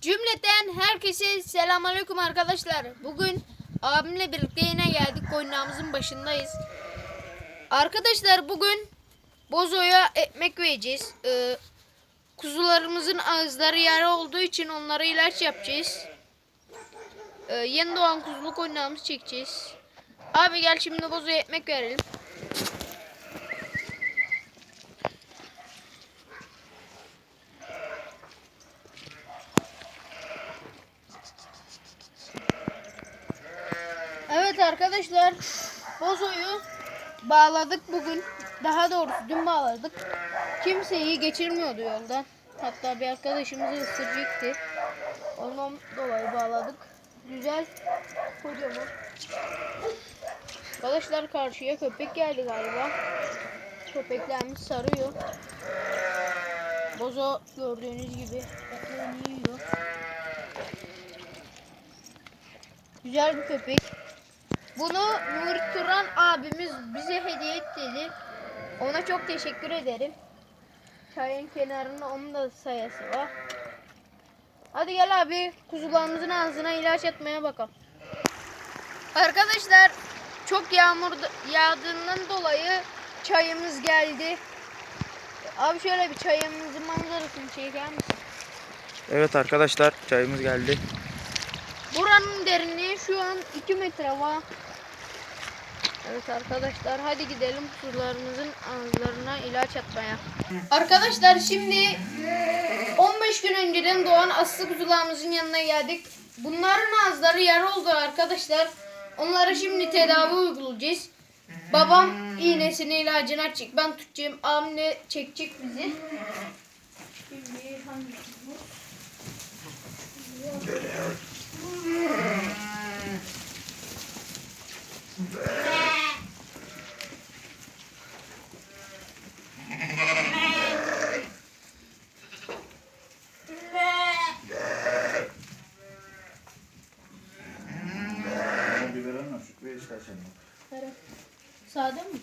Cümleten herkese selamünaleyküm arkadaşlar. Bugün abimle birlikte yine geldik. Koyunağımızın başındayız. Arkadaşlar bugün bozoya ekmek vereceğiz. Ee, kuzularımızın ağızları yara olduğu için onlara ilaç yapacağız. Ee, yeni doğan kuzulu koyunağımızı çekeceğiz. Abi gel şimdi bozoya ekmek verelim. Evet arkadaşlar bozoyu bağladık bugün. Daha doğrusu dün bağladık. Kimseyi geçirmiyordu yoldan. Hatta bir arkadaşımızı ısıracaktı. Ondan dolayı bağladık. Güzel. Kocaman. Arkadaşlar karşıya köpek geldi galiba. Köpeklerimiz sarıyor. Bozo gördüğünüz gibi yiyor. Güzel bir köpek. Bunu Nuri Turan abimiz bize hediye etti. Ona çok teşekkür ederim. Çayın kenarında onun da sayısı var. Hadi gel abi kuzularımızın ağzına ilaç atmaya bakalım. Arkadaşlar çok yağmur yağdığından dolayı çayımız geldi. Abi şöyle bir çayımızın manzarasını çeker? Evet arkadaşlar çayımız geldi. Buranın derinliği şu an 2 metre var. Evet arkadaşlar hadi gidelim kuzularımızın ağızlarına ilaç atmaya. Arkadaşlar şimdi 15 gün önceden doğan aslı kuzularımızın yanına geldik. Bunların ağızları yara oldu arkadaşlar. Onlara şimdi tedavi uygulayacağız. Babam iğnesini ilacını açacak. Ben tutacağım. Abim de çekecek bizi. Şimdi hangisi bu? Sade mi?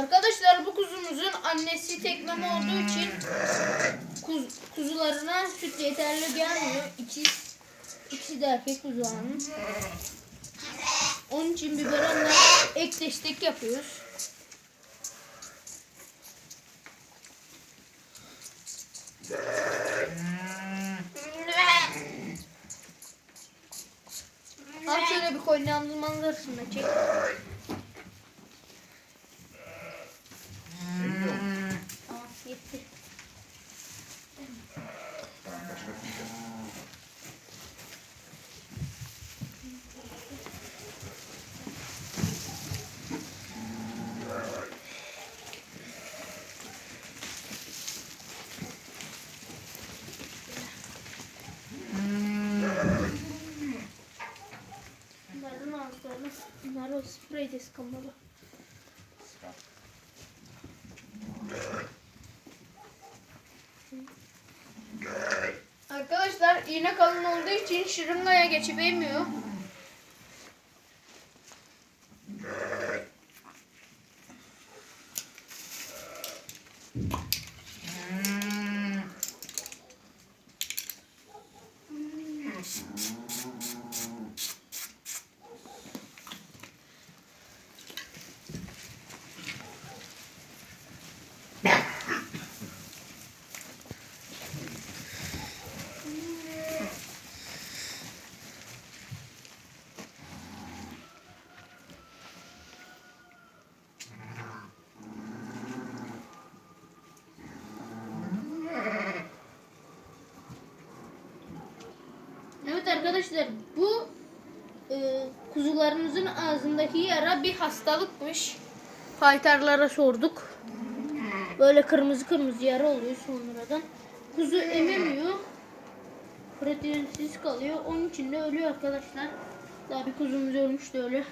Arkadaşlar bu kuzumuzun annesi tekleme olduğu için kuz, kuzularına süt yeterli gelmiyor. İkiz, ikisi de erkek kuzularının. Onun için biberonla ek destek yapıyoruz. Al şöyle bir koynağımızın manzarasını da çek. Tamam yetti. Tamam başka bir şey. Bunların ağızlarını, bunlar de sıkamalı. Arkadaşlar iğne kalın olduğu için şırıngaya geçibilmiyor. Evet arkadaşlar bu e, kuzularımızın ağzındaki yara bir hastalıkmış. Faytarlara sorduk. Böyle kırmızı kırmızı yara oluyor sonradan. Kuzu ememiyor. Proteinsiz kalıyor. Onun için de ölüyor arkadaşlar. Daha bir kuzumuz ölmüştü öyle.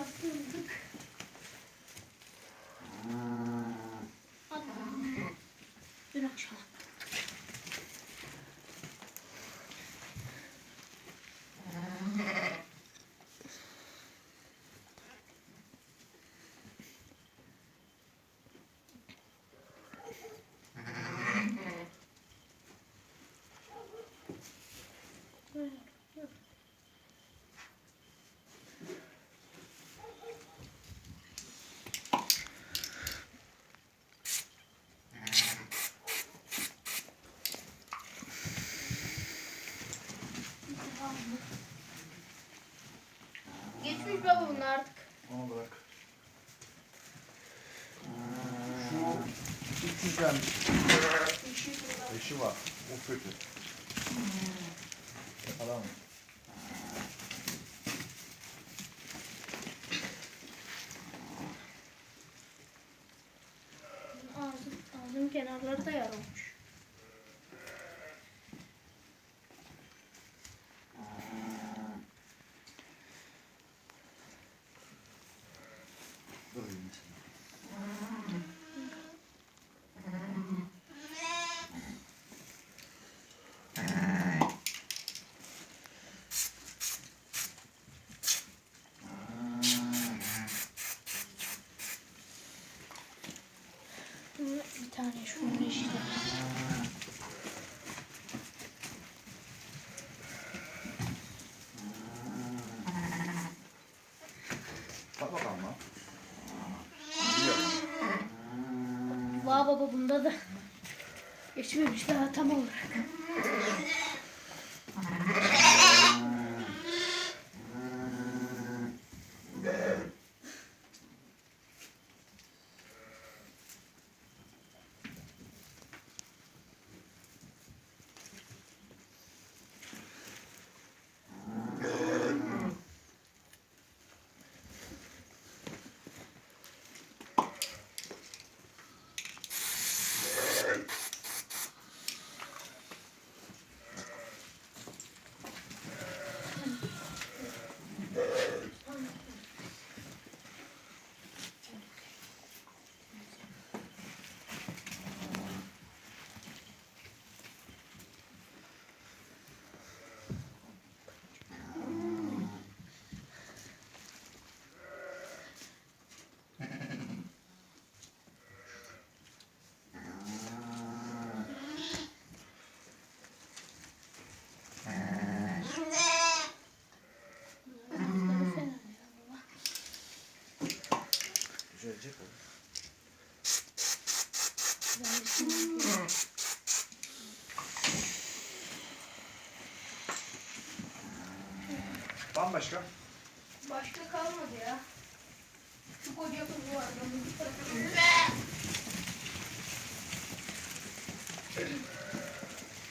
yaptırdık. Hadi. Dün akşam. Geçmiş baba bunlar artık. Onu bırak. Şu 300 gram eşi var. O kötü. Falan. Ağzım, ağzım kenarları da yarılmış. Dur yine. Bir tane şunun işte. Bak bakalım lan. Biliyorum. Vay baba bunda da geçmemiş daha tam olarak. Düzelecek o. Bambaşka. Başka kalmadı ya. Şu koca kız var.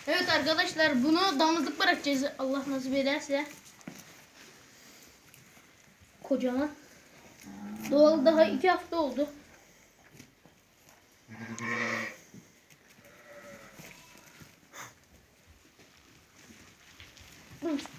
Evet arkadaşlar bunu damızlık bırakacağız Allah nasip ederse. Kocaman. Doğal daha iki hafta oldu. Başka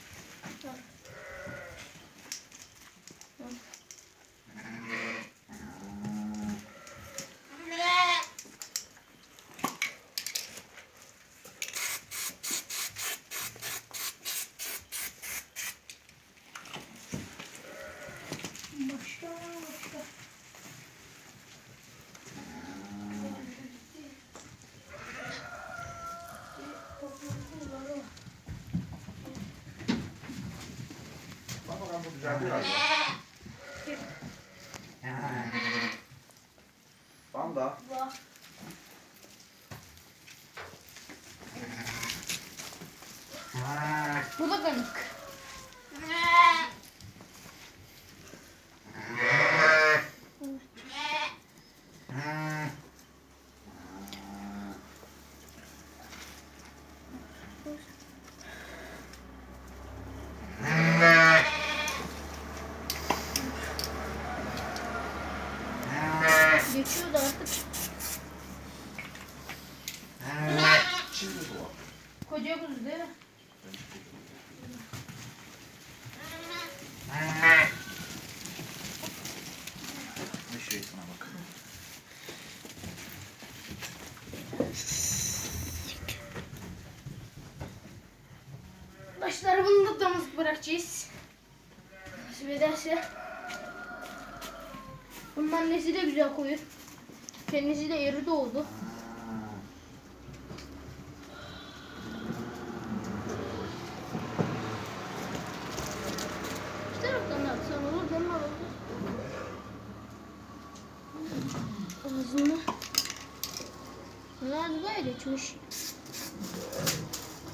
başka. Bak bakalım bu da benim. Geçiyor da artık. Şimdi bu var. Koca kuzu değil mi? Bırakacağız. Nasip ederse. Bunun annesi de güzel koyun. Kendisi de eri doğdu. İki taraftan da atsan değil mi? Ağzını. Ağzı böyle açmış.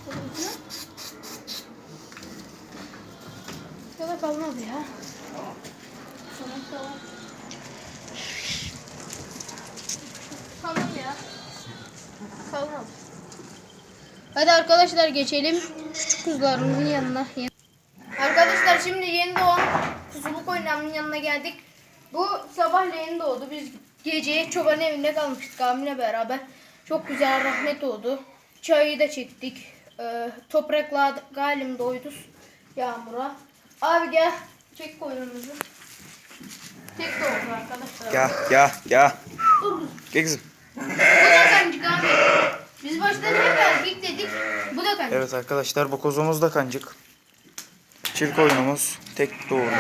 Ağzını. Kalmadı ya. Tamam tamam. Tamam ya. Kalmadı. Hadi arkadaşlar geçelim küçük kuzularımızın yanına. Arkadaşlar şimdi yeni doğan kuzuluk oynamının yanına geldik. Bu sabahleyin doğdu. Biz gece çoban evinde kalmıştık abimle beraber. Çok güzel rahmet oldu. Çayı da çektik. Ee, toprakla galim doyduk yağmura. Abi gel çek koyunumuzu. Tek doğdu arkadaşlar. Gel gel gel. Dur. Gel kızım. Bu da kancık abi. Biz başta hep erkek dedik. Bu da kancık. Evet arkadaşlar bu kozumuz da kancık. Çil koyunumuz tek doğurdu.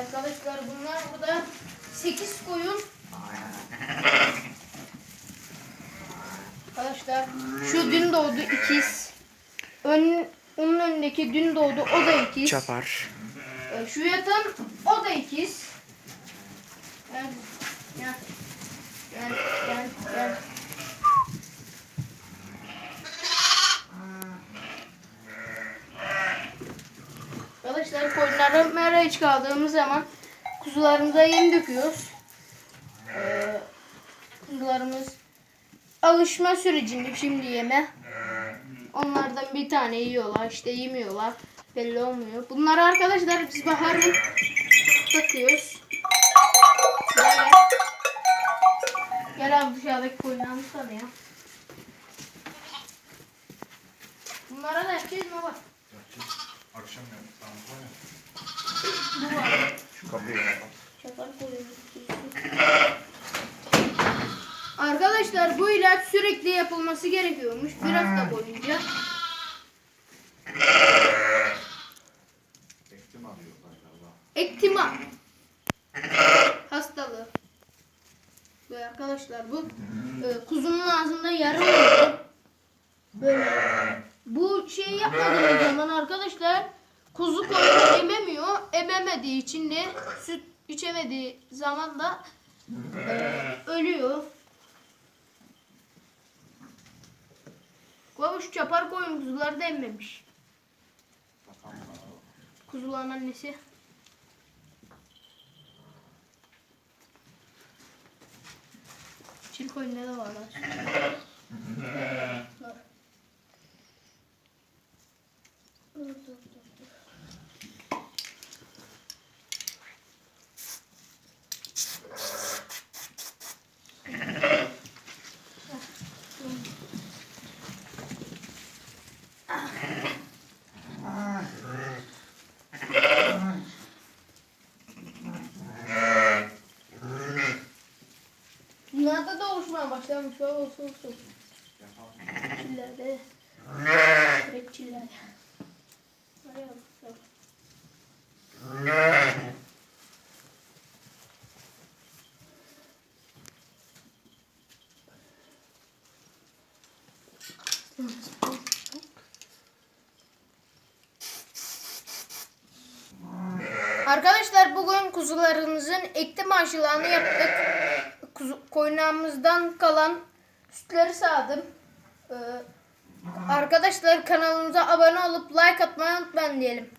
Arkadaşlar bunlar burada 8 koyun. Arkadaşlar şu dün doğdu ikiz. Ön, onun önündeki dün doğdu o da ikiz. Çapar. Ee, Şu yatan o da ikiz. Gel gel gel gel gel. Arkadaşlar koyunları meraya çıkardığımız zaman kuzularımıza yem döküyoruz. Ee, kuzularımız alışma sürecinde şimdi yeme. Onlardan bir tane yiyorlar işte yemiyorlar. Belli olmuyor. Bunları arkadaşlar biz baharın takıyoruz. Böyle. Gel abi dışarıdaki koyunlarımızı sana ya. Bunlara da yapacağız mı bak. Akşam yaptık. Tamam. Bu var. Şu kapıyı kapat. Şakar koyuyoruz. Arkadaşlar bu ilaç sürekli yapılması gerekiyormuş bir hafta boyunca. Ektim alıyorlar galiba. Ektima hastalığı. Ve arkadaşlar bu e, kuzunun ağzında yara oldu. Böyle. Bu şeyi yapmadığımız zaman arkadaşlar kuzu koyunu ememiyor. Ememediği için de süt içemediği zaman da e, ölüyor. Babuş çapar koyun kuzuları da emmemiş. Kuzuların annesi. Çil koyunda da var. Dur. Dur, dur, dur, dur. Bunlarda başlamış. Bak olsun olsun. Çillerde. Direkt çillerde. Arkadaşlar bugün kuzularımızın ektim aşılarını yaptık. Kuzu, koyunağımızdan kalan sütleri sağdım. Ee, arkadaşlar kanalımıza abone olup like atmayı unutmayın diyelim.